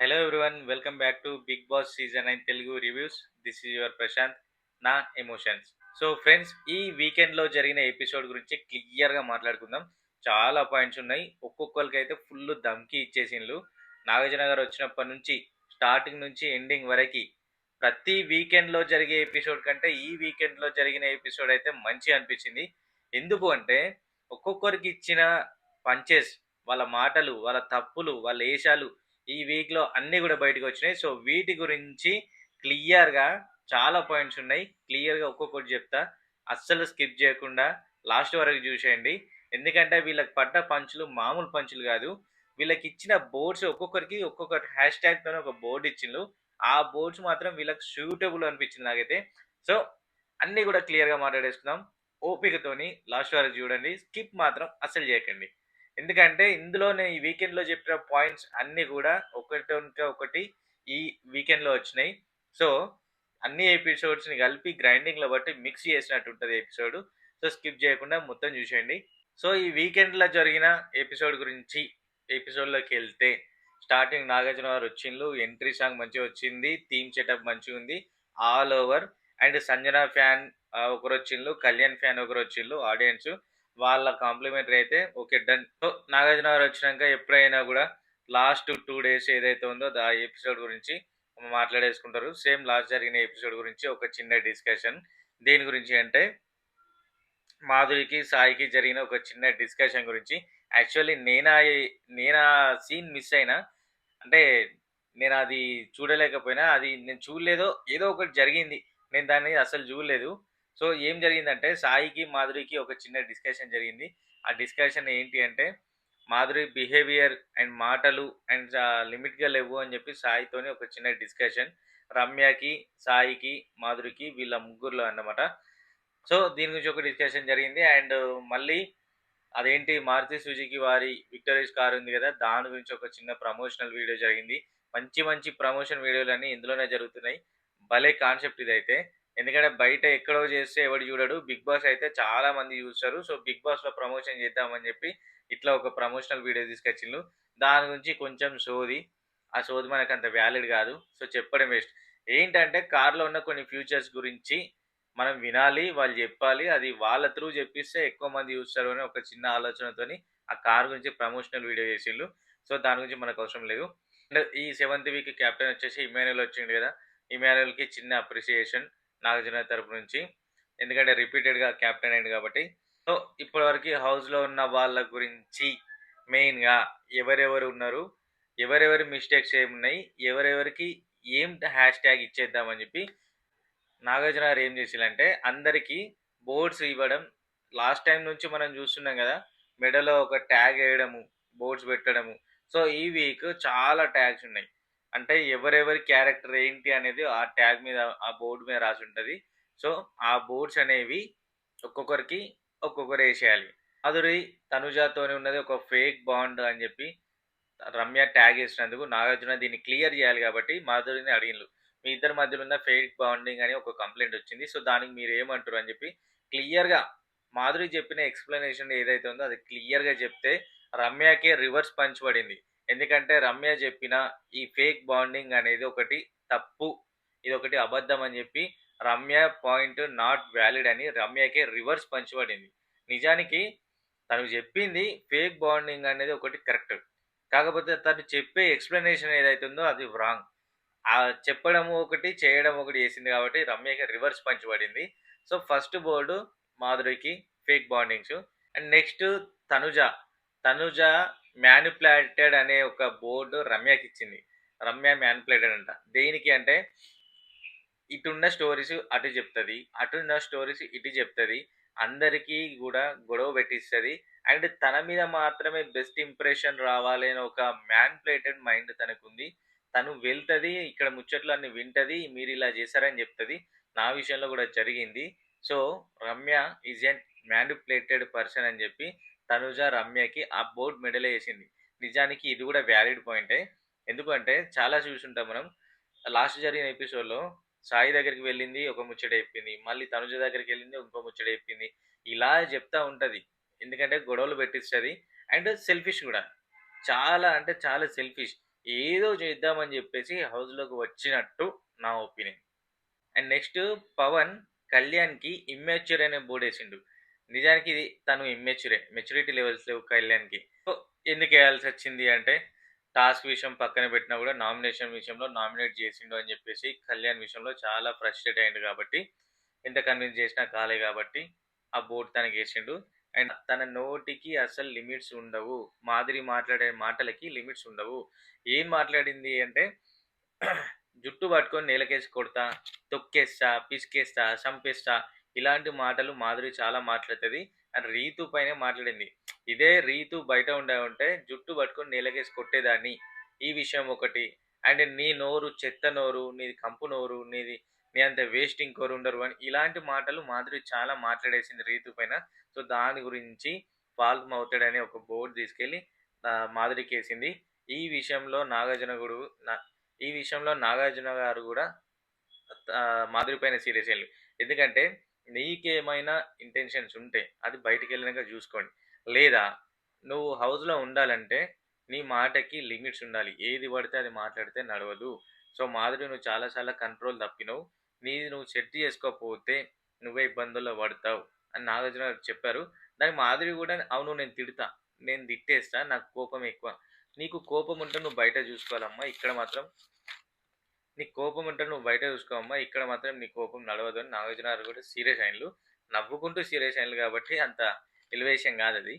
Hello everyone welcome back to Bigg Boss season nine Telugu reviews this is your Prashanth నా emotions so friends ఈ వీకెండ్లో జరిగిన episode గురించి క్లియర్గా మాట్లాడుకుందాం. చాలా పాయింట్స్ ఉన్నాయి. ఒక్కొక్కరికి అయితే ఫుల్ దమ్కి ఇచ్చేసిండ్లు. నాగార్జున గారు వచ్చినప్పటి నుంచి స్టార్టింగ్ నుంచి ఎండింగ్ వరకు ప్రతి వీకెండ్లో జరిగే ఎపిసోడ్ కంటే ఈ వీకెండ్లో జరిగిన ఎపిసోడ్ అయితే మంచి అనిపించింది. ఎందుకు అంటే ఒక్కొక్కరికి ఇచ్చిన పంచెస్ వాళ్ళ మాటలు వాళ్ళ తప్పులు వాళ్ళ వేషాలు ఈ వీక్లో అన్నీ కూడా బయటకు వచ్చినాయి. సో వీటి గురించి క్లియర్గా చాలా పాయింట్స్ ఉన్నాయి. క్లియర్గా ఒక్కొక్కటి చెప్తా. అస్సలు స్కిప్ చేయకుండా లాస్ట్ వరకు చూసేయండి. ఎందుకంటే వీళ్ళకి పడ్డ పంచులు మామూలు పంచులు కాదు. వీళ్ళకి ఇచ్చిన బోర్డ్స్ ఒక్కొక్కరికి ఒక్కొక్క హ్యాష్ ట్యాగ్తో ఒక బోర్డు ఇచ్చిండ్రు. ఆ బోర్డ్స్ మాత్రం వీళ్ళకి సూటబుల్ అనిపించింది నాకైతే. సో అన్నీ కూడా క్లియర్గా మాట్లాడేసుకుందాం. ఓపికతోని లాస్ట్ వరకు చూడండి. స్కిప్ మాత్రం అస్సలు చేయకండి. ఎందుకంటే ఇందులోనే ఈ వీకెండ్లో చెప్పిన పాయింట్స్ అన్నీ కూడా ఒకటి ఒకటి ఈ వీకెండ్లో వచ్చినాయి. సో అన్ని ఎపిసోడ్స్ని కలిపి గ్రైండింగ్లో బట్టి మిక్స్ చేసినట్టు ఉంటుంది ఎపిసోడ్ సో స్కిప్ చేయకుండా మొత్తం చూసేయండి. సో ఈ వీకెండ్లో జరిగిన ఎపిసోడ్ గురించి ఎపిసోడ్లోకి వెళ్తే స్టార్టింగ్ నాగార్జున గారు వచ్చిండ్రు ఎంట్రీ సాంగ్ మంచిగా వచ్చింది థీమ్ సెటప్ మంచిగా ఉంది all over and Sanjana fan ఒకరు వచ్చిండ్రు కళ్యాణ్ ఫ్యాన్ ఒకరు వచ్చిండ్రు ఆడియన్స్ వాళ్ళ కాంప్లిమెంటరీ అయితే okay done. So Nagarjuna garu వచ్చినాక ఎప్పుడైనా కూడా లాస్ట్ టూ డేస్ ఏదైతే ఉందో ఆ ఎపిసోడ్ గురించి మాట్లాడేసుకుంటారు. సేమ్ లాస్ట్ జరిగిన ఎపిసోడ్ గురించి ఒక చిన్న డిస్కషన్. దేని గురించి అంటే మాధురికి సాయికి జరిగిన ఒక చిన్న డిస్కషన్ గురించి. యాక్చువల్లీ నేను నేను సీన్ మిస్ అయినా అంటే నేను అది చూడలేకపోయినా అది నేను చూడలేదో ఏదో ఒకటి జరిగింది. నేను దాన్ని అసలు చూడలేదు. సో ఏం జరిగిందంటే సాయికి మాధురికి ఒక చిన్న డిస్కషన్ జరిగింది. ఆ డిస్కషన్ ఏంటి అంటే మాధురి బిహేవియర్ అండ్ మాటలు అండ్ లిమిట్గా లేవు అని చెప్పి సాయితోని ఒక చిన్న డిస్కషన్. రమ్యకి సాయికి మాధురికి వీళ్ళ ముగ్గురులో అన్నమాట. సో దీని గురించి ఒక డిస్కషన్ జరిగింది. అండ్ మళ్ళీ అదేంటి మారుతి సుజుకి వారి విక్టరీస్ కార్ ఉంది కదా దాని గురించి ఒక చిన్న ప్రమోషనల్ వీడియో జరిగింది. మంచి మంచి ప్రమోషన్ వీడియోలు అన్నీ ఇందులోనే జరుగుతున్నాయి. భలే కాన్సెప్ట్ ఇదైతే. ఎందుకంటే బయట ఎక్కడో చేస్తే ఎవడు చూడడు. బిగ్ బాస్ అయితే చాలా మంది చూస్తారు. సో బిగ్ బాస్లో ప్రమోషన్ చేద్దామని చెప్పి ఇట్లా ఒక ప్రమోషనల్ వీడియో తీసుకొచ్చిండ్రు దాని గురించి కొంచెం సోది. ఆ సోది మనకు అంత వ్యాలిడ్ కాదు. సో చెప్పడం వేస్ట్ ఏంటంటే కార్లో ఉన్న కొన్ని ఫ్యూచర్స్ గురించి మనం వినాలి వాళ్ళు చెప్పాలి. అది వాళ్ళ త్రూ చెప్పిస్తే ఎక్కువ మంది చూస్తారు అని ఒక చిన్న ఆలోచనతోని ఆ కార్ గురించి ప్రమోషనల్ వీడియో చేసిండు. సో దాని గురించి మనకు అవసరం లేదు. ఈ సెవెంత్ వీక్ కెప్టెన్ వచ్చేసి ఇమానుయల్ వచ్చిండు కదా. ఇమానుయల్కి చిన్న అప్రిసియేషన్ నాగార్జున తరపు నుంచి. ఎందుకంటే రిపీటెడ్గా క్యాప్టెన్ అయింది కాబట్టి. సో ఇప్పటివరకు హౌస్లో ఉన్న వాళ్ళ గురించి మెయిన్గా ఎవరెవరు ఉన్నారు? ఎవరెవరి మిస్టేక్స్ ఏమున్నాయి? ఎవరెవరికి ఏం హ్యాష్ ట్యాగ్ ఇచ్చేద్దామని చెప్పి నాగార్జున గారు ఏం చేసిందంటే అందరికీ బోర్డ్స్ ఇవ్వడం. లాస్ట్ టైం నుంచి మనం చూస్తున్నాం కదా మెడలో ఒక ట్యాగ్ వేయడము బోర్డ్స్ పెట్టడము. సో ఈ వీక్ చాలా ట్యాగ్స్ ఉన్నాయి. అంటే ఎవరెవరి క్యారెక్టర్ ఏంటి అనేది ఆ ట్యాగ్ మీద ఆ బోర్డు మీద రాసి ఉంటుంది. సో ఆ బోర్డ్స్ అనేవి ఒక్కొక్కరికి ఒక్కొక్కరు వేసేయాలి. మాధురి తనుజాతోనే ఉన్నది ఒక ఫేక్ బాండ్ అని చెప్పి రమ్య ట్యాగ్ వేసినందుకు నాగార్జున దీన్ని క్లియర్ చేయాలి కాబట్టి మాధురిని అడిగిన మీ ఇద్దరి మధ్యలో ఉన్న ఫేక్ బాండింగ్ అని ఒక కంప్లైంట్ వచ్చింది. సో దానికి మీరు ఏమంటారు అని చెప్పి క్లియర్గా మాధురి చెప్పిన ఎక్స్ప్లెనేషన్ ఏదైతే ఉందో అది క్లియర్గా చెప్తే రమ్యకే రివర్స్ పంచ్ పడింది. ఎందుకంటే రమ్య చెప్పిన ఈ ఫేక్ బాండింగ్ అనేది ఒకటి తప్పు ఇది ఒకటి అబద్ధం అని చెప్పి రమ్య పాయింట్ నాట్ వ్యాలిడ్ అని రమ్యకి రివర్స్ పంచబడింది. నిజానికి తను చెప్పింది ఫేక్ బాండింగ్ అనేది ఒకటి కరెక్ట్. కాకపోతే తను చెప్పే ఎక్స్ప్లెనేషన్ ఏదైతుందో అది రాంగ్. ఆ చెప్పడం ఒకటి చేయడం ఒకటి చేసింది కాబట్టి రమ్యకి రివర్స్ పంచబడింది. So first board మాధురికి fake bondings. And next Tanuja. Tanuja manipulated అనే ఒక బోర్డు రమ్యకి ఇచ్చింది. రమ్య మ్యానిపులేటెడ్ అంట. దేనికి అంటే ఇటున్న స్టోరీస్ అటు చెప్తుంది అటున్న స్టోరీస్ ఇటు చెప్తుంది అందరికీ కూడా గొడవ పెట్టిస్తుంది అండ్ తన మీద మాత్రమే బెస్ట్ ఇంప్రెషన్ రావాలి అని ఒక మ్యాన్ప్లేటెడ్ మైండ్ తనకుంది. తను వెళ్తుంది ఇక్కడ ముచ్చట్లు అన్ని వింటది మీరు ఇలా చేశారని చెప్తుంది. నా విషయంలో కూడా జరిగింది. So Ramya is an manipulated person అని చెప్పి తనుజ రమ్యకి ఆ బోర్డ్ మెడల్ వేసింది. నిజానికి ఇది కూడా వ్యాలిడ్ పాయింటే. ఎందుకంటే చాలా చూసుంటాం మనం. లాస్ట్ జరిగిన ఎపిసోడ్లో సాయి దగ్గరికి వెళ్ళింది ఒక ముచ్చట చెప్పింది. మళ్ళీ తనుజ దగ్గరికి వెళ్ళింది ఇంకో ముచ్చట చెప్పింది. ఇలా చెప్తా ఉంటుంది. ఎందుకంటే గొడవలు పెట్టిస్తుంది. అండ్ సెల్ఫిష్ కూడా. చాలా అంటే చాలా సెల్ఫిష్. ఏదో చేద్దామని చెప్పేసి హౌస్‌లోకి వచ్చినట్టు నా ఒపీనియన్. అండ్ నెక్స్ట్ పవన్ కళ్యాణ్‌కి ఇమ్మాచ్యూర్ అనే బోర్డేసిండు. నిజానికి ఇది తను ఇమ్మెచ్యూరే. మెచ్యూరిటీ లెవెల్స్ లేవు కళ్యాణ్‌కి. సో, వచ్చింది అంటే, టాస్క్ విషయం పక్కన పెట్టినా కూడా నామినేషన్ విషయంలో నామినేట్ చేసిండు అని చెప్పేసి కళ్యాణ్ విషయంలో చాలా ఫ్రస్ట్రేట్ అయిండు కాబట్టి, ఎంత కన్విన్స్ చేసినా కాలే కాబట్టి, ఆ బోర్డ్ తనకేసిండు. అండ్ తన నోటికి అసలు లిమిట్స్ ఉండవు. మాదిరి మాట్లాడే మాటలకి లిమిట్స్ ఉండవు. ఏం మాట్లాడింది అంటే జుట్టు పట్టుకొని నేలకేసి కొడతా, తొక్కేస్తా, పిసికేస్తా, చంపేస్తా ఇలాంటి మాటలు మాధురి చాలా మాట్లాడుతుంది. అండ్ రీతు పైనే మాట్లాడింది. ఇదే రీతు బయట ఉండే ఉంటే జుట్టు పట్టుకొని నీళ్ళకేసి కొట్టేదాన్ని. ఈ విషయం ఒకటి. అండ్ నీ నోరు చెత్త నోరు నీది కంపు నోరు నీది నీ అంత వేస్ట్ ఇంకోరు ఉండరు అని ఇలాంటి మాటలు మాధురి చాలా మాట్లాడేసింది రీతు పైన. సో దాని గురించి ఫాల్క్ అవుతాడని ఒక బోర్డు తీసుకెళ్ళి మాధురికి వేసింది. ఈ విషయంలో నాగార్జున గుడు ఈ విషయంలో నాగార్జున గారు కూడా మాధురి పైన సీరియస్ వెళ్ళి ఎందుకంటే నీకేమైనా ఇంటెన్షన్స్ ఉంటే అది బయటికి వెళ్ళినాక చూసుకోండి. లేదా నువ్వు హౌస్లో ఉండాలంటే నీ మాటకి లిమిట్స్ ఉండాలి. ఏది పడితే అది మాట్లాడితే నడవదు. సో మాధురి నువ్వు చాలాసార్లు కంట్రోల్ తప్పినవు. నీది నువ్వు సెట్ చేసుకోకపోతే నువ్వే ఇబ్బందుల్లో పడతావు అని నాగార్జున చెప్పారు. దానికి మాధురి కూడా అవును నేను తిడతా. నేను తిట్టేస్తా. నాకు కోపం ఎక్కువ. నీకు కోపం ఉంటే నువ్వు బయట చూసుకోవాలమ్మా. ఇక్కడ మాత్రం నీ కోపం అంటే నువ్వు బయట చూసుకోమ్మా. ఇక్కడ మాత్రం నీ కోపం నడవదు అని నాగార్జున గారు కూడా సీరియస్ అయినలు. నవ్వుకుంటూ సీరియస్ అయినలు కాబట్టి అంత ఎలివేషన్ కాదు అది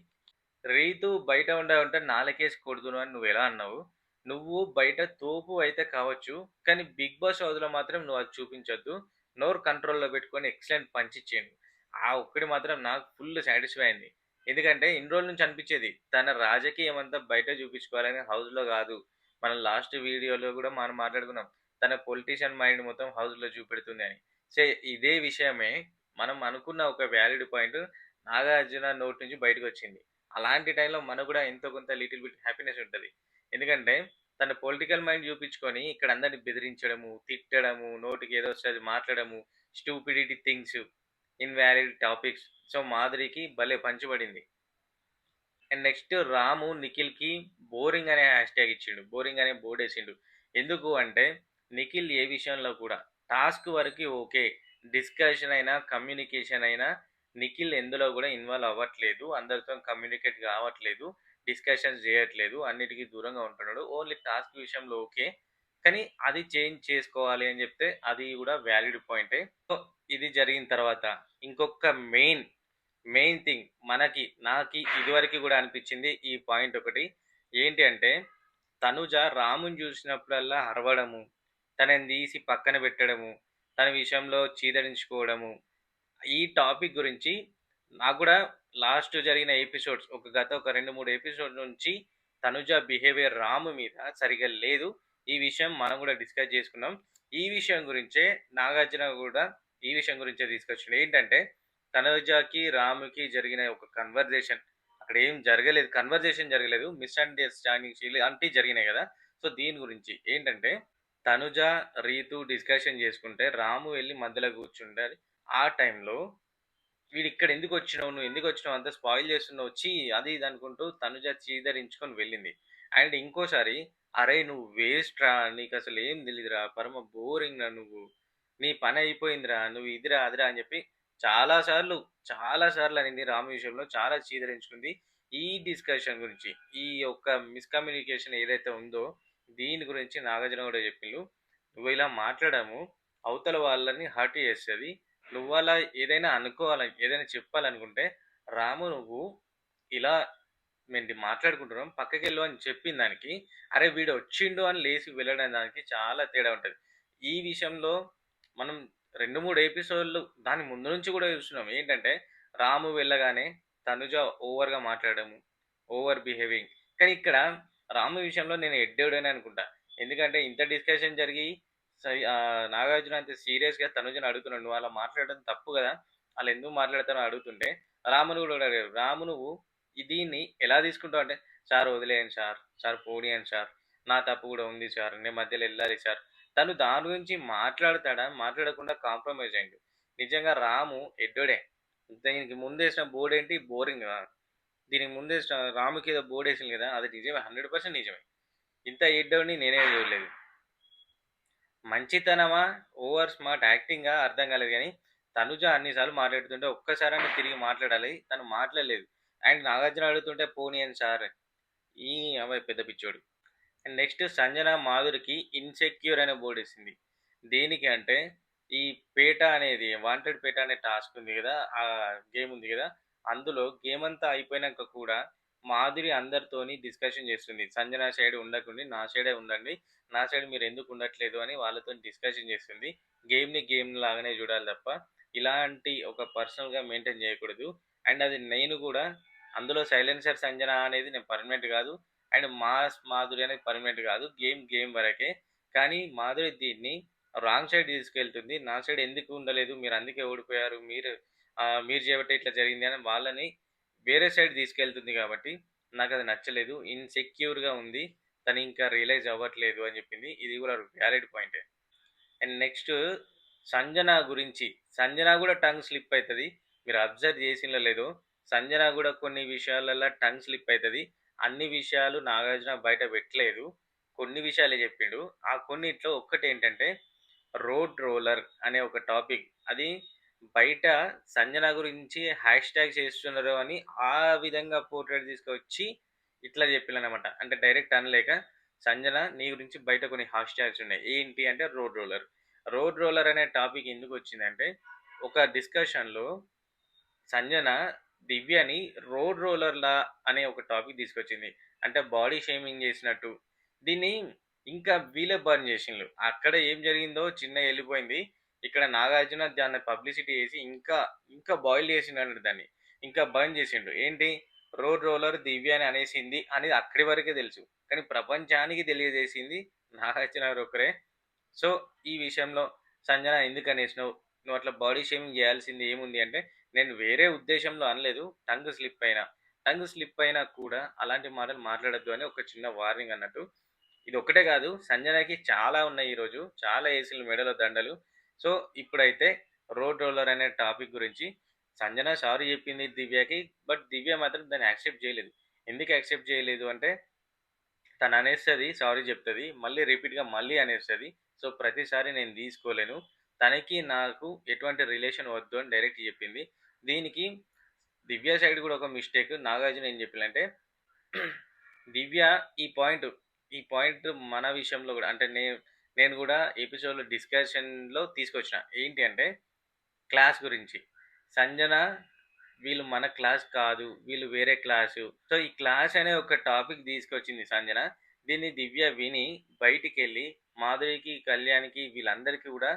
రీతు బయట ఉండే ఉంటే నాలుకేసి కొడుతును అని నువ్వు ఎలా అన్నావు? నువ్వు బయట తోపు అయితే కావచ్చు కానీ బిగ్ బాస్ హౌస్లో మాత్రం నువ్వు అది చూపించొద్దు. నోరు కంట్రోల్లో పెట్టుకొని ఎక్సలెంట్ పంచిచ్చేయండి ఆ ఒక్కడి మాత్రం నాకు ఫుల్ సాటిస్ఫై అయింది. ఎందుకంటే ఇన్ని రోజుల నుంచి అనిపించేది తన రాజకీయం అంతా బయట చూపించుకోవాలని హౌస్లో కాదు. మనం లాస్ట్ వీడియోలో కూడా మనం మాట్లాడుకున్నాం. తన పొలిటీషియన్ మైండ్ మొత్తం హౌస్లో చూపెడుతుంది అని. సో ఇదే విషయమే మనం అనుకున్న ఒక వ్యాలిడ్ పాయింట్ నాగార్జున నోట్ నుంచి బయటకు వచ్చింది. అలాంటి టైంలో మనకు కూడా ఎంతో కొంత లిటిల్ బిట్ హ్యాపీనెస్ ఉంటుంది. ఎందుకంటే తన పొలిటికల్ మైండ్ చూపించుకొని ఇక్కడ అందరిని బెదిరించడము తిట్టడము నోటికి ఏదో వస్తుంది మాట్లాడము stupidity things invalid topics so మాధురికి భలే పంచబడింది అండ్ నెక్స్ట్ రాము నిఖిల్కి బోరింగ్ అనే హ్యాష్ ట్యాగ్ ఇచ్చిండు. బోరింగ్ అనే బోర్డు వేసిండు. ఎందుకు అంటే నిఖిల్ ఏ విషయంలో కూడా టాస్క్ వరకు ఓకే డిస్కషన్ అయినా కమ్యూనికేషన్ అయినా నిఖిల్ ఎందులో కూడా ఇన్వాల్వ్ అవ్వట్లేదు అందరితో కమ్యూనికేట్ కావట్లేదు డిస్కషన్స్ చేయట్లేదు అన్నిటికీ దూరంగా ఉంటున్నాడు. ఓన్లీ టాస్క్ విషయంలో ఓకే కానీ అది చేంజ్ చేసుకోవాలి అని చెప్తే అది కూడా వ్యాలిడ్ పాయింటే. సో ఇది జరిగిన తర్వాత ఇంకొక మెయిన్ మెయిన్ థింగ్ మనకి నాకు ఇదివరకు కూడా అనిపించింది ఈ పాయింట్ ఒకటి. ఏంటి అంటే తనుజ రాముని చూసినప్పుడల్లా అరవడము తనని తీసి పక్కన పెట్టడము తన విషయంలో చీదరించుకోవడము. ఈ టాపిక్ గురించి నాకు కూడా లాస్ట్ జరిగిన ఎపిసోడ్స్ ఒక గత ఒక రెండు మూడు ఎపిసోడ్ నుంచి తనుజ బిహేవియర్ రాము మీద సరిగా లేదు. ఈ విషయం మనం కూడా డిస్కస్ చేసుకున్నాం. ఈ విషయం గురించే నాగార్జున కూడా ఈ విషయం గురించే తీసుకొచ్చింది ఏంటంటే తనుజకి రాముకి జరిగిన ఒక కన్వర్జేషన్ అక్కడ ఏం జరగలేదు కన్వర్జేషన్ జరగలేదు మిస్అండర్స్టాండింగ్స్ అంటే జరిగినాయి కదా. సో దీని గురించి ఏంటంటే తనుజ రీతు డిస్కషన్ చేసుకుంటే రాము వెళ్ళి మధ్యలో కూర్చుండాలి. ఆ టైంలో వీడు ఇక్కడ ఎందుకు వచ్చినావు? నువ్వు ఎందుకు వచ్చినావు? అంత స్పాయిల్ చేస్తున్నావు. వచ్చి అది ఇది అనుకుంటూ తనుజ చీదరించుకొని వెళ్ళింది. అండ్ ఇంకోసారి అరే నువ్వు వేస్ట్ రా నీకు అసలు ఏం తెలియదురా పరమ బోరింగ్ రా నువ్వు. నీ పని అయిపోయిందిరా నువ్వు ఇదిరా అదిరా అని చెప్పి చాలా సార్లు చాలా సార్లు అనేది రాము విషయంలో. చాలా చీదరించుకుంది. ఈ డిస్కషన్ గురించి ఈ యొక్క మిస్కమ్యూనికేషన్ ఏదైతే ఉందో దీని గురించి నాగార్జున కూడా చెప్పిండు. నువ్వు ఇలా మాట్లాడము అవతల వాళ్ళని హర్ట్ చేస్తుంది. నువ్వు అలా ఏదైనా అనుకోవాలని ఏదైనా చెప్పాలనుకుంటే రాము నువ్వు ఇలా మేము మాట్లాడుకుంటున్నాం పక్కకి వెళ్ళు అని చెప్పిన దానికి అరే వీడు వచ్చిండు అని లేచి వెళ్ళడం దానికి చాలా తేడా ఉంటుంది. ఈ విషయంలో మనం రెండు మూడు ఎపిసోడ్లు దాని ముందు నుంచి కూడా చూస్తున్నాం. ఏంటంటే రాము వెళ్ళగానే తనుజ ఓవర్గా మాట్లాడము ఓవర్ బిహేవింగ్ కానీ ఇక్కడ రాము విషయంలో నేను ఎడ్డేవుడని అనుకుంటా. ఎందుకంటే ఇంత డిస్కషన్ జరిగి నాగార్జున అంత సీరియస్గా తనుజను అడుగుతున్నాడు. నువ్వు అలా మాట్లాడడం తప్పు కదా. వాళ్ళు ఎందుకు మాట్లాడతానో అడుగుతుంటే రామును కూడా అడిగారు రాము నువ్వు దీన్ని ఎలా తీసుకుంటావు అంటే సార్ వదిలేయండి సార్. Sir పోనీయండి sir. నా తప్పు కూడా ఉంది సార్. నేను మధ్యలో వెళ్ళాలి సార్. తను దాని గురించి మాట్లాడతాడా? మాట్లాడకుండా కాంప్రమైజ్ అయ్యండు నిజంగా రాము ఎడ్డోడే దీనికి ముందేసిన బోర్డు ఏంటి? బోరింగ్. దీనికి ముందే రాముకి ఏదో బోర్డు వేసింది కదా అది నిజమే హండ్రెడ్ పర్సెంట్ నిజమే. ఇంత ఎడ్డోడిని నేనే చూడలేదు. మంచితనమా ఓవర్ స్మార్ట్ యాక్టింగా అర్థం కాలేదు కానీ తనుజ అన్నిసార్లు మాట్లాడుతుంటే ఒక్కసారైనా తిరిగి మాట్లాడాలి తను మాట్లాడలేదు. అండ్ నాగార్జున అడుగుతుంటే పోనీ అని సార్ ఈ అమ్మాయి పెద్ద పిచ్చోడు. అండ్ నెక్స్ట్ సంజన మాధురికి ఇన్సెక్యూర్ అనే బోర్డు వేసింది. దేనికి అంటే ఈ పేట అనేది వాంటెడ్ పేట అనే టాస్క్ ఉంది కదా ఆ గేమ్ ఉంది కదా అందులో గేమ్ అంతా అయిపోయినాక కూడా మాధురి అందరితోని డిస్కషన్ చేస్తుంది. సంజన సైడ్ ఉండకండి నా సైడే ఉండండి నా సైడ్ మీరు ఎందుకు ఉండట్లేదు అని వాళ్ళతో డిస్కషన్ చేస్తుంది. గేమ్ని గేమ్ లాగానే చూడాలి తప్ప ఇలాంటి ఒక పర్సనల్గా మెయింటైన్ చేయకూడదు. అండ్ అది నేను కూడా అందులో సైలెన్సర్ సంజన అనేది నేను పర్మనెంట్ కాదు. అండ్ మాస్ మాధురి అనేది పర్మనెంట్ కాదు. గేమ్ గేమ్ వరకే. కానీ మాధురి దీన్ని రాంగ్ సైడ్ తీసుకెళ్తుంది. నా సైడ్ ఎందుకు ఉండలేదు? మీరు అందుకే ఓడిపోయారు. మీరు మీరు చేయబట్టే ఇట్లా జరిగింది అని వాళ్ళని వేరే సైడ్ తీసుకెళ్తుంది కాబట్టి నాకు అది నచ్చలేదు. ఇన్సెక్యూర్గా ఉంది. తను ఇంకా రియలైజ్ అవ్వట్లేదు అని చెప్పింది. ఇది కూడా వ్యాలిడ్ పాయింటే. అండ్ నెక్స్ట్ సంజన గురించి. సంజన కూడా టంగ్ స్లిప్ అవుతుంది. మీరు అబ్జర్వ్ చేసిన లేదో. సంజన కూడా కొన్ని విషయాలలో టంగ్ స్లిప్ అవుతుంది. అన్ని విషయాలు నాగార్జున బయట పెట్టలేదు. కొన్ని విషయాలే చెప్పిండు. ఆ కొన్నిట్లో ఒక్కటి ఏంటంటే రోడ్ రోలర్ అనే ఒక టాపిక్. అది బయట సంజన గురించి హ్యాష్ ట్యాగ్ చేస్తున్నారు అని ఆ విధంగా పోర్ట్రేట్ తీసుకొచ్చి ఇట్లా చెప్పిల్లనమాట అంటే డైరెక్ట్ అనలేక సంజన నీ గురించి బయట కొన్ని హ్యాష్ ట్యాగ్స్ ఉన్నాయి. ఏంటి అంటే రోడ్ రోలర్. రోడ్ రోలర్ అనే టాపిక్ ఎందుకు వచ్చిందంటే ఒక డిస్కషన్లో సంజన దివ్యని రోడ్ రోలర్లా అనే ఒక టాపిక్ తీసుకొచ్చింది. అంటే బాడీ షేమింగ్ చేసినట్టు. దీన్ని ఇంకా వీలే బర్న్ చేసిండ్రు అక్కడ ఏం జరిగిందో చిన్న వెళ్ళిపోయింది. ఇక్కడ నాగార్జున దాన్ని పబ్లిసిటీ చేసి ఇంకా ఇంకా బాయిల్ చేసిండు దాన్ని. ఇంకా బర్న్ చేసిండు. ఏంటి? రోడ్ రోలర్ దివ్య అని అనేసింది అనేది అక్కడి వరకే తెలుసు. కానీ ప్రపంచానికి తెలియజేసింది నాగార్జున ఒకరే. సో ఈ విషయంలో సంజన ఎందుకు అనేసినావు? నువ్వు అట్లా బాడీ షేమింగ్ చేయాల్సింది ఏముంది అంటే నేను వేరే ఉద్దేశంలో అనలేదు. టంగ్ స్లిప్ అయినా. టంగ్ స్లిప్ అయినా కూడా అలాంటి మాటలు మాట్లాడద్దు అని ఒక చిన్న వార్నింగ్ అన్నట్టు. ఇది ఒకటే కాదు సంజనకి చాలా ఉన్నాయి ఈరోజు. చాలా ఏసీలు మెడలో దండలు. సో ఇప్పుడైతే రోడ్ రోలర్ అనే టాపిక్ గురించి సంజన సారీ చెప్పింది దివ్యకి బట్ దివ్య మాత్రం దాన్ని యాక్సెప్ట్ చేయలేదు. ఎందుకు యాక్సెప్ట్ చేయలేదు అంటే తను అనేస్తుంది సారీ చెప్తుంది మళ్ళీ రిపీట్గా మళ్ళీ అనేస్తుంది. సో ప్రతిసారి నేను తీసుకోలేను. తనకి నాకు ఎటువంటి రిలేషన్ వద్దు అని డైరెక్ట్ చెప్పింది. దీనికి దివ్య సైడ్ కూడా ఒక మిస్టేక్. నాగార్జున ఏం చెప్పిందంటే దివ్య ఈ పాయింట్ ఈ పాయింట్ మన విషయంలో కూడా అంటే నేను నేను కూడా ఎపిసోడ్లో డిస్కషన్లో తీసుకొచ్చిన. ఏంటి అంటే క్లాస్ గురించి. సంజన వీళ్ళు మన క్లాస్ కాదు వీళ్ళు వేరే క్లాసు సో ఈ క్లాస్ అనే ఒక టాపిక్ తీసుకొచ్చింది సంజన. దీన్ని దివ్య విని బయటికి వెళ్ళి మాధురికి కళ్యాణ్కి వీళ్ళందరికీ కూడా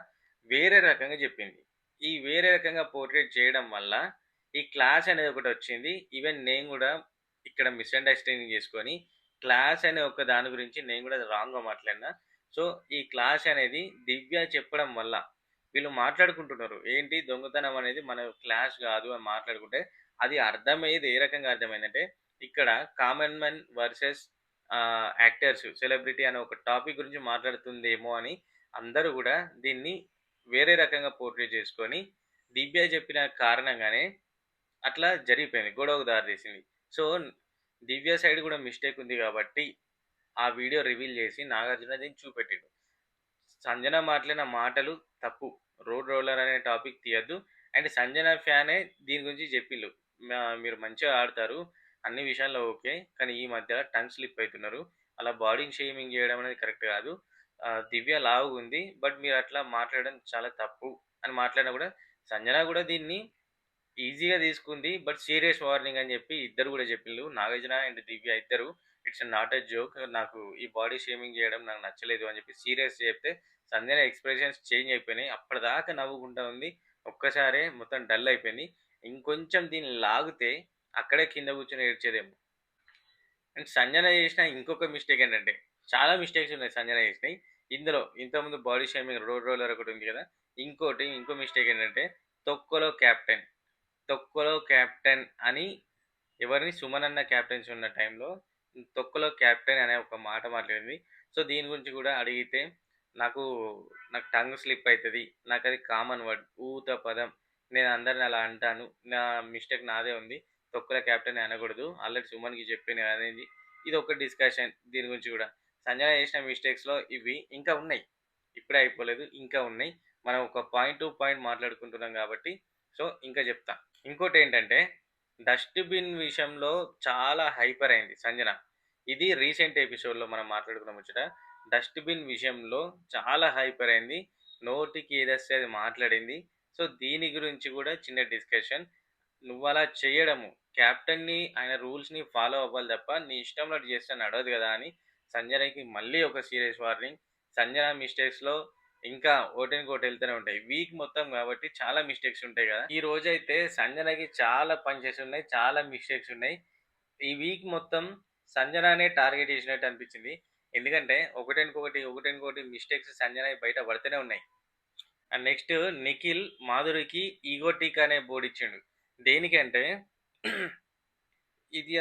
వేరే రకంగా చెప్పింది. ఈ వేరే రకంగా పోర్ట్రేట్ చేయడం వల్ల ఈ క్లాస్ అనేది ఒకటి వచ్చింది. ఈవెన్ నేను కూడా ఇక్కడ మిస్అండర్స్టాండింగ్ చేసుకొని క్లాస్ అనే ఒక దాని గురించి నేను కూడా రాంగ్గా మాట్లాడినా. సో ఈ క్లాస్ అనేది దివ్య చెప్పడం వల్ల వీళ్ళు మాట్లాడుకుంటున్నారు. ఏంటి? దొంగతనం అనేది మన క్లాస్ కాదు అని మాట్లాడుకుంటే అది అర్థమయ్యేది ఏ రకంగా అర్థమైందంటే ఇక్కడ common men versus actors celebrity అనే ఒక టాపిక్ గురించి మాట్లాడుతుందేమో అని అందరూ కూడా దీన్ని వేరే రకంగా పోర్ట్రేట్ చేసుకొని దివ్య చెప్పిన కారణంగానే అట్లా జరిగిపోయింది. గొడవకు దారి తీసింది సో దివ్య సైడ్ కూడా మిస్టేక్ ఉంది కాబట్టి ఆ వీడియో రివీల్ చేసి నాగార్జున దీన్ని చూపెట్టిండు. సంజన మాట్లాడిన మాటలు తప్పు. రోడ్ రోలర్ అనే టాపిక్ తీయద్దు. అండ్ సంజన ఫ్యానే దీని గురించి చెప్పిండు. మీరు మంచిగా ఆడతారు. అన్ని విషయాల్లో ఓకే. కానీ ఈ మధ్య టంగ్ స్లిప్ అవుతున్నారు అలా బాడీ షేమింగ్ చేయడం అనేది కరెక్ట్ కాదు. దివ్య లావు ఉంది. బట్ మీరు అట్లా మాట్లాడడం చాలా తప్పు అని మాట్లాడినా కూడా సంజన కూడా దీన్ని ఈజీగా తీసుకుంది. బట్ సీరియస్ వార్నింగ్ అని చెప్పి ఇద్దరు కూడా చెప్పిండ్రు నాగార్జున అండ్ దివ్య ఇద్దరు. ఫిక్షన్ నాట్ ఎ జోక్ నాకు ఈ బాడీ షేమింగ్ చేయడం నాకు నచ్చలేదు అని చెప్పి సీరియస్ చెప్తే సంధ్యన ఎక్స్ప్రెషన్స్ చేంజ్ అయిపోయినాయి. అప్పటిదాకా నవ్వుకుంటా ఉంది. ఒక్కసారే మొత్తం డల్ అయిపోయింది. ఇంకొంచెం దీన్ని లాగితే అక్కడే కింద కూర్చొని ఏడ్చేదేమో. అండ్ సంజన చేసిన ఇంకొక మిస్టేక్ ఏంటంటే చాలా మిస్టేక్స్ ఉన్నాయి సంజన చేసినాయి. ఇందులో ఇంతకుముందు బాడీ షేమింగ్ రోడ్ రోలర్ ఒకటి ఉంది కదా ఇంకోటి ఇంకో మిస్టేక్ ఏంటంటే తొక్కలో క్యాప్టెన్ తొక్కలో క్యాప్టెన్ అని ఎవరిని సుమన్ అన్న క్యాప్టెన్స్ ఉన్న టైంలో తొక్కలో క్యాప్టెన్ అనే ఒక మాట మాట్లాడింది సో దీని గురించి కూడా అడిగితే నాకు నాకు టంగ్ స్లిప్ అవుతుంది నాకు అది కామన్ వర్డ్ ఊత పదం నేను అందరిని అలా అంటాను నా మిస్టేక్ నాదే ఉంది తొక్కుల క్యాప్టెన్ అనకూడదు ఆల్రెడీ సుమన్కి చెప్పిన అనేది ఇది ఒక డిస్కషన్ దీని గురించి కూడా సంజన చేసిన మిస్టేక్స్‌లో ఇవి ఇంకా ఉన్నాయి. ఇప్పుడే అయిపోలేదు. ఇంకా ఉన్నాయి. మనం ఒక పాయింట్ టు పాయింట్ మాట్లాడుకుంటున్నాం కాబట్టి సో, ఇంకా చెప్తా. ఇంకోటేంటంటే డస్ట్‌బిన్ విషయంలో చాలా హైపర్ అయింది సంజన. ఇది రీసెంట్ ఎపిసోడ్‌లో మనం మాట్లాడుకున్న ముచ్చట. డస్ట్‌బిన్ విషయంలో చాలా హైపర్ అయింది. నోటికి ఏదస్తే అది మాట్లాడింది. సో, దీని గురించి కూడా చిన్న డిస్కషన్. నువ్వు అలా చేయడము కెప్టెన్‌ని ఆయన రూల్స్‌ని ఫాలో అవ్వాలి తప్ప నీ ఇష్టంలో చేస్తే నడవదు కదా! అని సంజనకి మళ్ళీ ఒక సీరియస్ వార్నింగ్. సంజన మిస్టేక్స్‌లో ఇంకా ఒకటినుకోటి వెళ్తూనే ఉంటాయి. వీక్ మొత్తం కాబట్టి చాలా మిస్టేక్స్ ఉంటాయి కదా! ఈ రోజు అయితే సంజనకి చాలా పంచెస్ ఉన్నాయి. చాలా మిస్టేక్స్ ఉన్నాయి. ఈ వీక్ మొత్తం సంజననే టార్గెట్ చేసినట్టు అనిపించింది. ఎందుకంటే ఒకటెనకొకటి, ఒకటెనకొకటి మిస్టేక్స్ సంజన బయట పడుతూనే ఉన్నాయి. అండ్ నెక్స్ట్ నిఖిల్ మాధురికి ఈగోటిక్ అనే బోర్డ్ ఇచ్చిండు. దేనికంటే ఇది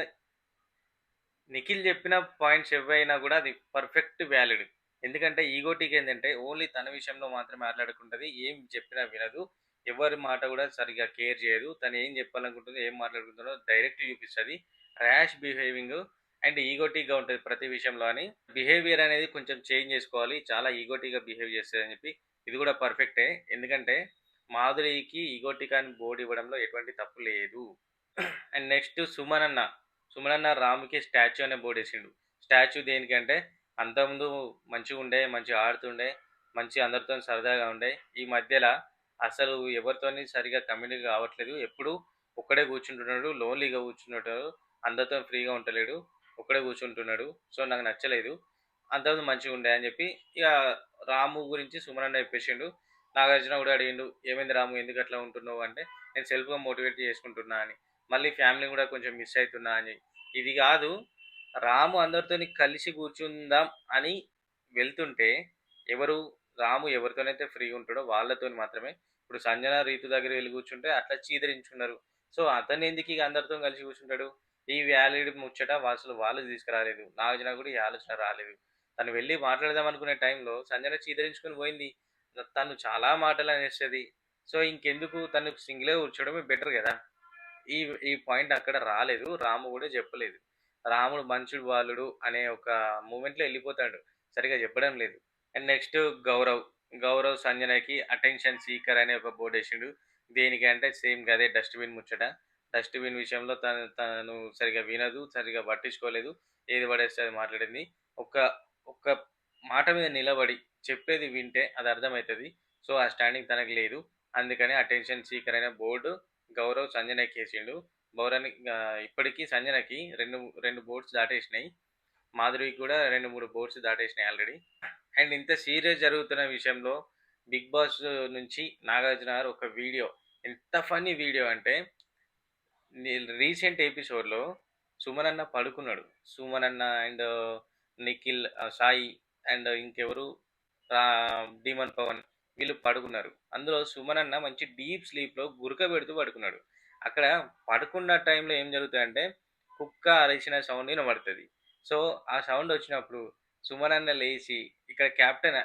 నిఖిల్ చెప్పిన పాయింట్స్ ఏవైనా కూడా అది పర్ఫెక్ట్ వ్యాలిడ్. ఎందుకంటే ఈగోటికి ఏంటంటే ఓన్లీ తన విషయంలో మాత్రమే మాట్లాడుకుంటుంది ఏం చెప్పినా వినదు. ఎవరి మాట కూడా సరిగ్గా కేర్ చేయదు. తను ఏం చెప్పాలనుకుంటుందో, ఏం మాట్లాడుకుంటుందో డైరెక్ట్ చూపిస్తుంది ర్యాష్ బిహేవింగ్ అండ్ ఈగోటిక్‌గా ఉంటుంది ప్రతి విషయంలో అని. బిహేవియర్ అనేది కొంచెం చేంజ్ చేసుకోవాలి. చాలా ఈగోటిక్‌గా బిహేవ్ చేస్తదని చెప్పి ఇది కూడా పర్ఫెక్టే. ఎందుకంటే మాధురికి ఈగోటిక్ అని బోర్డు ఇవ్వడంలో ఎటువంటి తప్పు లేదు. అండ్ నెక్స్ట్ సుమన్ అన్న. సుమన్ అన్న రామ్‌కి స్టాచ్యూ అనే బోర్డ్ వేసిండు స్టాచ్యూ దేనికంటే అంతకుముందు మంచిగుండే, మంచిగా ఆడుతుండే, మంచి అందరితో సరదాగా ఉండే. ఈ మధ్యలో అసలు ఎవరితోని సరిగ్గా కమ్యూనికేట్ కావట్లేదు. ఎప్పుడు ఒక్కడే కూర్చుంటున్నాడు. లోన్‌లీగా కూర్చుంటున్నాడు అందరితో ఫ్రీగా ఉండలేడు ఒక్కడే కూర్చుంటున్నాడు. సో, నాకు నచ్చలేదు. అంతకుముందు మంచిగుండే అని చెప్పి ఇక రాము గురించి సుమన్ అన్న చెప్పేసిండు. నాగార్జున కూడా అడిగిండు. "ఏమైంది రాము ఎందుకు అట్లా ఉంటున్నావు" అంటే నేను సెల్ఫ్‌గా మోటివేట్ చేసుకుంటున్నా అని. మళ్ళీ ఫ్యామిలీ కూడా కొంచెం మిస్ అవుతున్నా అని. ఇది కాదు రాము అందరితోని కలిసి కూర్చుందాం అని వెళ్తుంటే ఎవరు రాము ఎవరితోనైతే ఫ్రీగా ఉంటాడో వాళ్ళతోని మాత్రమే ఇప్పుడు సంజన రీతు దగ్గర వెళ్ళి కూర్చుంటే అట్లా చీదరించుకున్నారు. సో, అతను ఎందుకు ఇక అందరితో కలిసి కూర్చుంటాడు? ఈ వ్యాలిడ్ ముచ్చట అసలు వాళ్ళు తీసుకురాలేదు. నాగార్జున కూడా ఈ ఆలోచన రాలేదు. తను వెళ్ళి మాట్లాడదాం అనుకునే టైంలో సంజన చీదరించుకొని పోయింది. తను చాలా మాటలు అనేస్తుంది సో, ఇంకెందుకు తను సింగిలే కూర్చోవడమే బెటర్ కదా! ఈ ఈ పాయింట్ అక్కడ రాలేదు. రాము కూడా చెప్పలేదు. రాముడు మంచుడు బాలుడు అనే ఒక మూమెంట్‌లో వెళ్ళిపోతాడు. సరిగా చెప్పడం లేదు. And next Gaurav. గౌరవ్ సంజనకి అటెన్షన్ సీకర్ అనే ఒక బోర్డు వేసిండు దేనికి దేనికంటే సేమ్ గదే డస్ట్‌బిన్ ముచ్చట. డస్ట్‌బిన్ విషయంలో తను తను సరిగా వినదు. సరిగా పట్టించుకోలేదు. ఏది పడేస్తే అది మాట్లాడింది. ఒక ఒక్క మాట మీద నిలబడి చెప్పేది వింటే అది అర్థమవుతుంది సో, ఆ స్టాండింగ్ తనకి లేదు. అందుకని అటెన్షన్ సీకర్ అనే బోర్డు గౌరవ్ సంజనకి వేసిండు బౌరని ఇప్పటికీ సంజనకి 2, 2 బోర్డ్స్ దాటేసినాయి. మాధురికి కూడా 2, 3 బోర్డ్స్ దాటేసినాయి ఆల్రెడీ. అండ్ ఇంత సీరియస్ జరుగుతున్న విషయంలో 'బిగ్ బాస్' నుంచి నాగార్జున గారు ఒక వీడియో ఎంత ఫనీ వీడియో అంటే రీసెంట్ ఎపిసోడ్‌లో సుమన్ అన్న పడుకున్నాడు. సుమన్ అన్న అండ్ నిఖిల్ సాయి అండ్ ఇంకెవరు డీమన్ పవన్ వీళ్ళు పడుకున్నారు. అందులో సుమన్ అన్న మంచి డీప్ స్లీప్‌లో గురక పెడుతూ పడుకున్నాడు. అక్కడ పడుకున్న టైంలో ఏం జరుగుతుందంటే కుక్క అరిచిన సౌండ్ వినబడుతుంది సో, ఆ సౌండ్ వచ్చినప్పుడు సుమన్ అన్న లేచి ఇక్కడ కెప్టెన్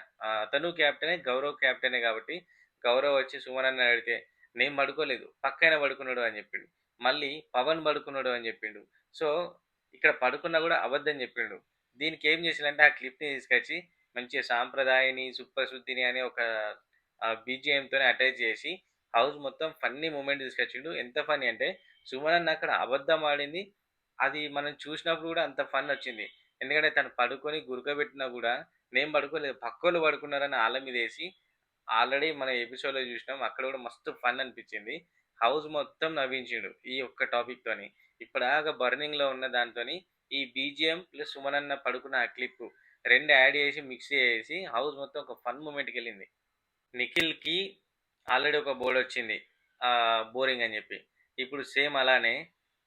అతను క్యాప్టెనే గౌరవ్ క్యాప్టెనే కాబట్టి గౌరవ్ వచ్చి సుమన్ అడిగితే నేను పడుకోలేదు. పక్కన పడుకున్నాడు అని చెప్పిండు. మళ్ళీ పవన్ పడుకున్నాడు అని చెప్పిండు. సో, ఇక్కడ పడుకున్నా కూడా అబద్ధం చెప్పిండు. దీనికి ఏం చేసిందంటే ఆ క్లిప్‌ని తీసుకొచ్చి మంచిగా సాంప్రదాయని, సుప్రశుద్ధిని అనే ఒక ఆహ్, అటాచ్ చేసి హౌస్ మొత్తం ఫన్నీ మూమెంట్ తీసుకొచ్చిండు. ఎంత ఫన్నీ అంటే సుమన్ అన్న అక్కడ అబద్ధం ఆడింది. అది మనం చూసినప్పుడు కూడా అంత ఫన్ వచ్చింది. ఎందుకంటే తను పడుకొని గురకబెట్టినా కూడా నేను పడుకోలేదు. పక్కోళ్ళు పడుకున్నారని ఆళ్ళ మీదేసి ఆల్రెడీ మన ఎపిసోడ్‌లో చూసినాం. అక్కడ కూడా మస్తు ఫన్ అనిపించింది. హౌస్ మొత్తం నవ్వించిండు. ఈ ఒక్క టాపిక్‌తోని. ఇప్పటిదాకా బర్నింగ్‌లో ఉన్న దాంతోని ఈ బీజీఎం ప్లస్ సుమనన్న పడుకున్న ఆ క్లిప్ రెండు యాడ్ చేసి మిక్స్ చేసి హౌస్ మొత్తం ఒక ఫన్ మూమెంట్కి వెళ్ళింది నిఖిల్‌కి ఆల్రెడీ ఒక బోర్డు వచ్చింది. బోరింగ్ అని చెప్పి. ఇప్పుడు సేమ్ అలానే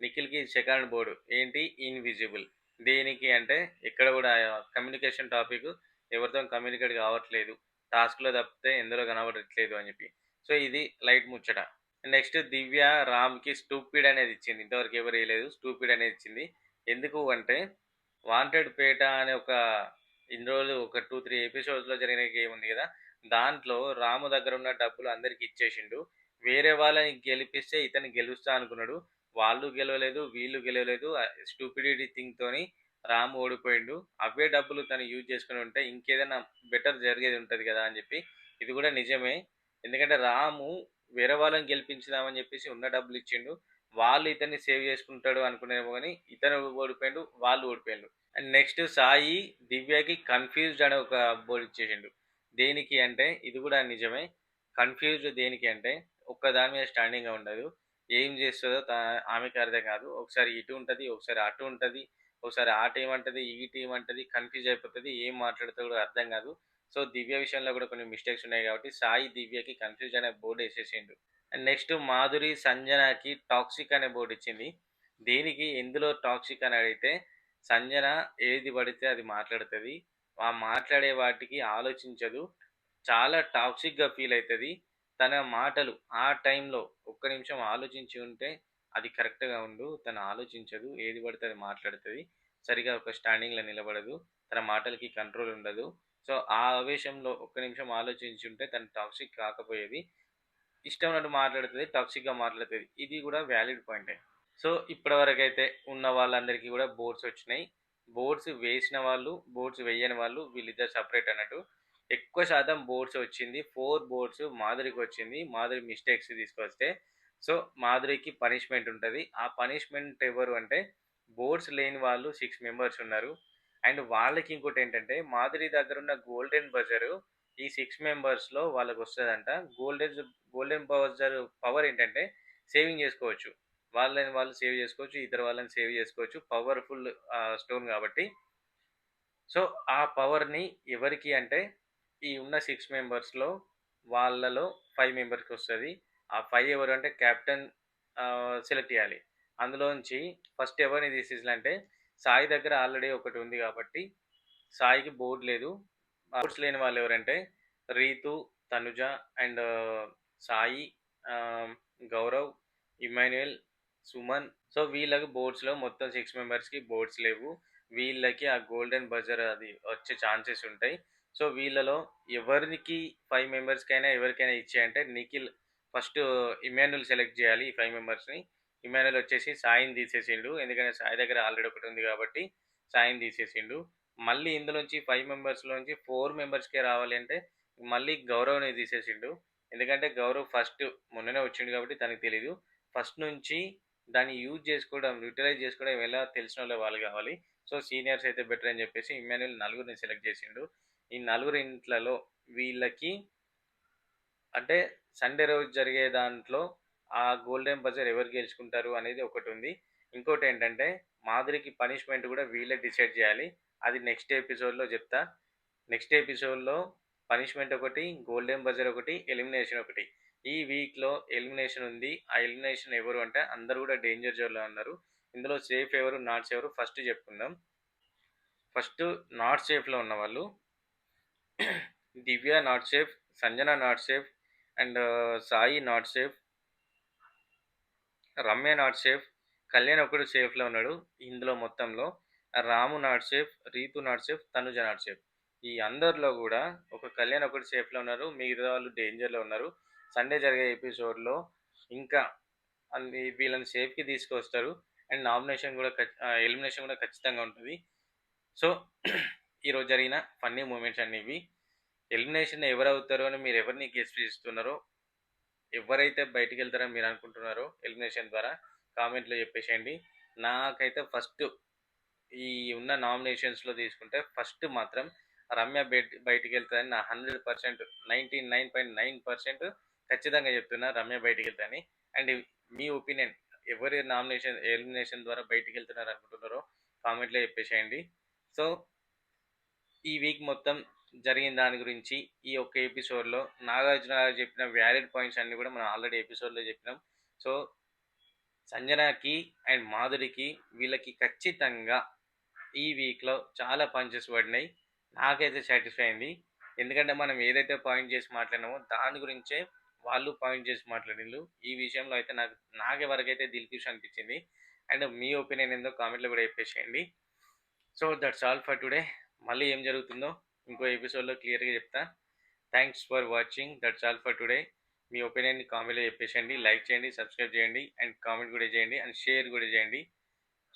నిఖిల్‌కి సెకండ్ బోర్డు ఏంటి ఇన్విజిబుల్. దేనికి అంటే ఇక్కడ కూడా కమ్యూనికేషన్ టాపిక్ ఎవరితో కమ్యూనికేట్ కావట్లేదు. టాస్క్‌లో తప్పితే ఎందులో కనబడట్లేదు అని చెప్పి. సో, ఇది లైట్ ముచ్చట. నెక్స్ట్ దివ్య రామ్‌కి స్టూపిడ్ అనేది ఇచ్చింది. ఇంతవరకు ఎవరు వేయలేదు స్టూపిడ్ అనేది ఇచ్చింది. ఎందుకు అంటే వాంటెడ్ పేట అనే ఒక ఇన్ని రోజులు ఒక 2, 3 ఎపిసోడ్స్‌లో జరిగిన గేమ్ ఉంది కదా! దాంట్లో రాము దగ్గర ఉన్న డబ్బులు అందరికి ఇచ్చేసిండు. వేరే వాళ్ళని గెలిపిస్తే ఇతను గెలుస్తా అనుకున్నాడు. వాళ్ళు గెలవలేదు. వీళ్ళు గెలవలేదు. స్టూపిడిటీ థింగ్‌తోని రాము ఓడిపోయిండు అవే డబ్బులు తను యూజ్ చేసుకుని ఉంటే ఇంకేదైనా బెటర్ జరిగేది ఉంటుంది కదా అని చెప్పి ఇది కూడా నిజమే ఎందుకంటే రాము వేరే వాళ్ళని గెలిపించుదామని చెప్పేసి ఉన్న డబ్బులు ఇచ్చిండు వాళ్ళు ఇతన్ని సేవ్ చేసుకుంటాడు అనుకునేమో కానీ ఇతను ఓడిపోయిండు వాళ్ళు ఓడిపోయిండు అండ్ నెక్స్ట్ సాయి దివ్యకి కన్ఫ్యూజ్డ్ అనే ఒక బోర్డు ఇచ్చేసిండు దేనికి అంటే ఇది కూడా నిజమే. కన్ఫ్యూజ్డ్ దేనికి అంటే ఒక్క దాని మీద స్టాండింగ్గా ఉండదు. ఏం చేస్తుందో ఆమెకి అర్థం కాదు. ఒకసారి ఇటు ఉంటుంది ఒకసారి అటు ఉంటుంది ఒకసారి ఆ టీం అంటది ఈ టీం అంటది కన్ఫ్యూజ్ అయిపోతుంది ఏం మాట్లాడుతుందో కూడా అర్థం కాదు. సో దివ్య విషయంలో కూడా కొన్ని మిస్టేక్స్ ఉన్నాయి కాబట్టి సాయి దివ్యకి కన్ఫ్యూజ్ అనే బోర్డు వేసేసిండు. అండ్ నెక్స్ట్ మాధురి సంజనకి టాక్సిక్ అనే బోర్డు ఇచ్చింది. దేనికి? ఎందులో టాక్సిక్ అని అడిగితే సంజన ఏది పడితే అది మాట్లాడుతుంది. మాట్లాడే వాటికి ఆలోచించదు. చాలా టాక్సిక్గా ఫీల్ అవుతుంది తన మాటలు ఆ టైంలో ఒక్క నిమిషం ఆలోచించి ఉంటే అది కరెక్ట్గా ఉండు. తను ఆలోచించదు. ఏది పడితే అది మాట్లాడుతుంది. సరిగా ఒక స్టాండింగ్లో నిలబడదు. తన మాటలకి కంట్రోల్ ఉండదు. సో ఆ ఆవేశంలో ఒక్క నిమిషం ఆలోచించి ఉంటే తను టాక్సిక్ కాకపోయేది. ఇష్టం ఉన్నట్టు మాట్లాడుతుంది టాక్సిక్గా మాట్లాడుతుంది. ఇది కూడా వ్యాలిడ్ పాయింటే సో ఇప్పటివరకు అయితే ఉన్న వాళ్ళందరికీ కూడా బోర్డ్స్ వచ్చినాయి. బోర్డ్స్ వేసిన వాళ్ళు బోర్డ్స్ వేయని వాళ్ళు వీళ్ళిద్దరు సపరేట్ అన్నట్టు. ఎక్కువ శాతం బోర్డ్స్ వచ్చింది. ఫోర్ బోర్డ్స్ మాధురికి వచ్చింది. మాధురి మిస్టేక్స్ తీసుకొస్తే. సో మాధురికి పనిష్మెంట్ ఉంటుంది. ఆ పనిష్మెంట్ ఎవరు అంటే బోర్డ్స్ లేని వాళ్ళు సిక్స్ మెంబర్స్ ఉన్నారు. అండ్ వాళ్ళకి ఇంకోటి ఏంటంటే మాధురి దగ్గర ఉన్న గోల్డెన్ బజర్ ఈ సిక్స్ మెంబర్స్లో వాళ్ళకి వస్తుందంట. గోల్డెన్ గోల్డెన్ బజర్ పవర్ ఏంటంటే సేవింగ్ చేసుకోవచ్చు. వాళ్ళని వాళ్ళు సేవ్ చేసుకోవచ్చు ఇతర వాళ్ళని సేవ్ చేసుకోవచ్చు. పవర్ఫుల్ స్టోన్ కాబట్టి. సో ఆ పవర్ని ఎవరికి అంటే ఈ ఉన్న సిక్స్ మెంబర్స్లో వాళ్ళలో ఫైవ్ మెంబర్స్కి వస్తుంది. ఆ ఫైవ్ ఎవరు అంటే కెప్టెన్ సెలెక్ట్ చేయాలి. అందులోంచి ఫస్ట్ ఎవరిని తీసేయాలంటే సాయి దగ్గర ఆల్రెడీ ఒకటి ఉంది కాబట్టి సాయికి బోర్డు లేదు. బోర్డ్స్ లేని వాళ్ళు ఎవరంటే Rithu Tanuja and Sai Gaurav Emmanuel Suman. So వీళ్ళకి బోర్డ్స్లో మొత్తం సిక్స్ మెంబర్స్కి బోర్డ్స్ లేవు. వీళ్ళకి ఆ గోల్డెన్ బజర్ అది వచ్చే ఛాన్సెస్ ఉంటాయి. సో వీళ్ళలో ఎవరికి ఫైవ్ మెంబర్స్కైనా ఎవరికైనా ఇచ్చేయంటే నిఖిల్ ఫస్ట్ ఇమాన్యుల్ సెలెక్ట్ చేయాలి ఈ ఫైవ్ మెంబర్స్ని ఇమాన్యుల్ వచ్చేసి సాయిని తీసేసిండు. ఎందుకంటే సాయి దగ్గర ఆల్రెడీ ఒకటి ఉంది కాబట్టి సాయిని తీసేసిండు. మళ్ళీ ఇందులోంచి ఫైవ్ మెంబర్స్లోంచి ఫోర్ మెంబర్స్కే రావాలి అంటే మళ్ళీ గౌరవ్ని తీసేసిండు. ఎందుకంటే గౌరవ్ ఫస్ట్ మొన్ననే వచ్చిండు కాబట్టి తనకు తెలీదు. ఫస్ట్ నుంచి దాన్ని యూజ్ చేసుకోవడం యూటిలైజ్ చేసుకోవడం ఎలా తెలిసిన వాళ్ళు వాళ్ళు కావాలి. సో సీనియర్స్ అయితే బెటర్ అని చెప్పేసి ఇమ్మాన్యుల్ నలుగురిని సెలెక్ట్ చేసిండు. ఈ నలుగురు ఇంట్లలో వీళ్ళకి అంటే సండే రోజు జరిగే దాంట్లో ఆ గోల్డెన్ బజర్ ఎవరు గెలుచుకుంటారు అనేది ఒకటి ఉంది. ఇంకోటి ఏంటంటే మాధురికి పనిష్మెంట్ కూడా వీళ్ళే డిసైడ్ చేయాలి. అది నెక్స్ట్ ఎపిసోడ్లో చెప్తా. నెక్స్ట్ ఎపిసోడ్లో పనిష్మెంట్ ఒకటి గోల్డెన్ బజర్ ఒకటి ఎలిమినేషన్ ఒకటి. ఈ వీక్లో ఎలిమినేషన్ ఉంది. ఆ ఎలిమినేషన్ ఎవరు అంటే అందరూ కూడా డేంజర్ జోన్లో ఉన్నారు. ఇందులో సేఫ్ ఎవరు నాట్ సేఫ్ ఎవరు ఫస్ట్ చెప్పుకుందాం. ఫస్ట్ నాట్ సేఫ్లో ఉన్న వాళ్ళు Divya not safe Sanjana not safe and Sai not safe Ramya not safe Kalyan ఒకడు సేఫ్లో ఉన్నాడు ఇందులో మొత్తంలో. Ramu not safe Rithu not safe Tanuja not safe. ఈ అందరిలో కూడా ఒక కళ్యాణ్ ఒకటి సేఫ్లో ఉన్నారు. మిగతా వాళ్ళు డేంజర్లో ఉన్నారు. సండే జరిగే ఎపిసోడ్లో ఇంకా అన్ని వీళ్ళని సేఫ్కి తీసుకొస్తారు. అండ్ నామినేషన్ కూడా ఎలిమినేషన్ కూడా ఖచ్చితంగా ఉంటుంది. సో ఈరోజు జరిగిన ఫన్నీ మూమెంట్స్ అన్ని ఇవి. ఎలిమినేషన్ ఎవరు అవుతారో అని మీరు ఎవరిని గెస్ట్ చేస్తున్నారో ఎవరైతే బయటికి వెళ్తారని మీరు అనుకుంటున్నారో ఎలిమినేషన్ ద్వారా కామెంట్లో చెప్పేసేయండి. నాకైతే ఫస్ట్ ఈ ఉన్న నామినేషన్స్లో తీసుకుంటే ఫస్ట్ మాత్రం రమ్య బయట బయటికి వెళ్తుందని నా hundred percent ninety nine point nine percent ఖచ్చితంగా చెప్తున్నా రమ్య బయటికి వెళ్తాని అండ్ మీ ఒపీనియన్ ఎవరి నామినేషన్ ఎలిమినేషన్ ద్వారా బయటికి వెళ్తున్నారు అనుకుంటున్నారో కామెంట్లో చెప్పేసేయండి. సో ఈ వీక్ మొత్తం జరిగిన దాని గురించి ఈ ఒక్క ఎపిసోడ్లో నాగార్జున చెప్పిన వ్యాలిడ్ పాయింట్స్ అన్నీ కూడా మనం ఆల్రెడీ ఎపిసోడ్లో చెప్పినాం. సో సంజనాకి అండ్ మాధురికి వీళ్ళకి ఖచ్చితంగా ఈ వీక్లో చాలా పంచెస్ పడినాయి. నాకైతే సాటిస్ఫై అయింది. ఎందుకంటే మనం ఏదైతే పాయింట్ చేసి మాట్లాడినామో దాని గురించే వాళ్ళు పాయింట్ చేసి మాట్లాడిళ్ళు ఈ విషయంలో అయితే నాకు నాకే వరకైతే అనిపించింది. అండ్ మీ ఒపీనియన్ ఏందో కామెంట్లో కూడా చెప్పేసేయండి. So that's all for today. మళ్ళీ ఏం జరుగుతుందో ఇంకో ఎపిసోడ్లో క్లియర్గా చెప్తా. Thanks for watching. That's all for today. Me opinion కామెంట్లో చెప్పేసేయండి. లైక్ చేయండి సబ్స్క్రైబ్ చేయండి అండ్ కామెంట్ కూడా చేయండి అండ్ షేర్ కూడా చేయండి.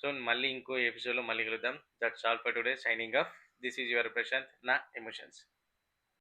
సో మళ్ళీ ఇంకో ఎపిసోడ్లో మళ్ళీ కలుద్దాం. That's all for today. Signing off. This is your Prashanth. నా ఎమోషన్స్.